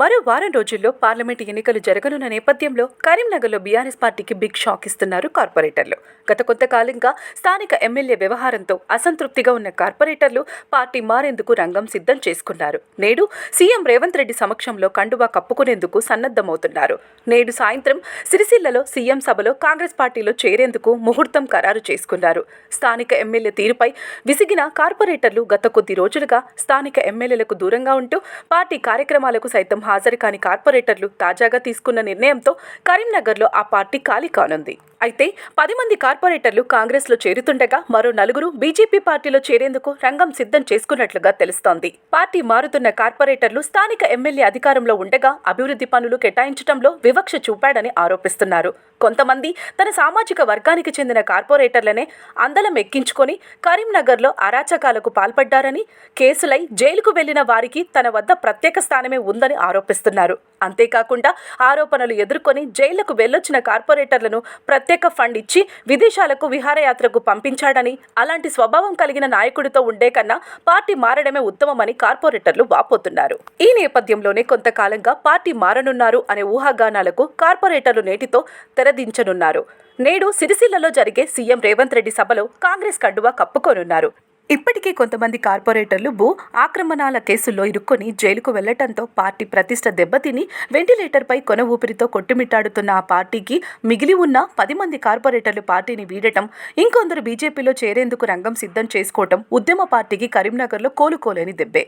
మరో వారం రోజుల్లో పార్లమెంటు ఎన్నికలు జరగనున్న నేపథ్యంలో కరీంనగర్లో బీఆర్ఎస్ పార్టీకి బిగ్ షాక్ ఇస్తున్నారు కార్పొరేటర్లు. గత కొంతకాలంగా స్థానిక ఎమ్మెల్యే వ్యవహారంతో అసంతృప్తిగా ఉన్న కార్పొరేటర్లు పార్టీ మారేందుకు రంగం సిద్ధం చేసుకున్నారు. నేడు సీఎం రేవంత్ రెడ్డి సమక్షంలో కండువా కప్పుకునేందుకు సన్నద్ధమవుతున్నారు. నేడు సాయంత్రం సిరిసిల్లలో సీఎం సభలో కాంగ్రెస్ పార్టీలో చేరేందుకు ముహూర్తం ఖరారు చేసుకున్నారు. స్థానిక ఎమ్మెల్యే తీరుపై విసిగిన కార్పొరేటర్లు గత కొద్ది రోజులుగా స్థానిక ఎమ్మెల్యేలకు దూరంగా ఉంటూ పార్టీ కార్యక్రమాలకు సైతం హాజరు కాని కార్పొరేటర్లు తాజాగా తీసుకున్న నిర్ణయంతో కరీంనగర్లో ఆ పార్టీ ఖాళీ కానుంది. అయితే పది మంది కార్పొరేటర్లు కాంగ్రెస్లో చేరుతుండగా మరో నలుగురు బీజేపీ పార్టీలో చేరేందుకు రంగం సిద్ధం చేసుకున్నట్లుగా తెలుస్తోంది. పార్టీ మారుతున్న కార్పొరేటర్లు స్థానిక ఎమ్మెల్యే అధికారంలో ఉండగా అభివృద్ధి పనులు కేటాయించడంలో వివక్ష చూపాడని ఆరోపిస్తున్నారు. కొంతమంది తన సామాజిక వర్గానికి చెందిన కార్పొరేటర్లనే అందలం ఎక్కించుకొని కరీంనగర్లో అరాచకాలకు పాల్పడ్డారని కేసులై జైలుకు వెళ్ళిన వారికి తన వద్ద ప్రత్యేక స్థానమే ఉందని ఆరోపిస్తున్నారు. అంతేకాకుండా ఆరోపణలు ఎదుర్కొని జైళ్ళకు వెళ్ళొచ్చిన కార్పొరేటర్లను ప్రత్యేక ఫండ్ ఇచ్చి విదేశాలకు విహారయాత్రకు పంపించాడని అలాంటి స్వభావం కలిగిన నాయకుడితో ఉండే కన్నా పార్టీ మారడమే ఉత్తమమని కార్పొరేటర్లు వాపోతున్నారు. ఈ నేపథ్యంలోనే కొంతకాలంగా పార్టీ మారనున్నారు అనే ఊహాగానాలకు కార్పొరేటర్లు నేటితో తెరదించనున్నారు. నేడు సిరిసిల్లలో జరిగే సీఎం రేవంత్ రెడ్డి సభలో కాంగ్రెస్ కండువా కప్పుకోనున్నారు. ఇప్పటికే కొంతమంది కార్పొరేటర్లు భూ ఆక్రమణాల కేసుల్లో ఇరుక్కొని జైలుకు వెళ్ళటంతో పార్టీ ప్రతిష్ట దెబ్బతిని వెంటిలేటర్పై కొన ఊపిరితో కొట్టుమిట్టాడుతున్న ఆ పార్టీకి మిగిలి ఉన్న పది మంది కార్పొరేటర్లు పార్టీని వీడటం ఇంకొందరు బీజేపీలో చేరేందుకు రంగం సిద్ధం చేసుకోవటం ఉద్యమ పార్టీకి కరీంనగర్లో కోలుకోలేని దెబ్బే.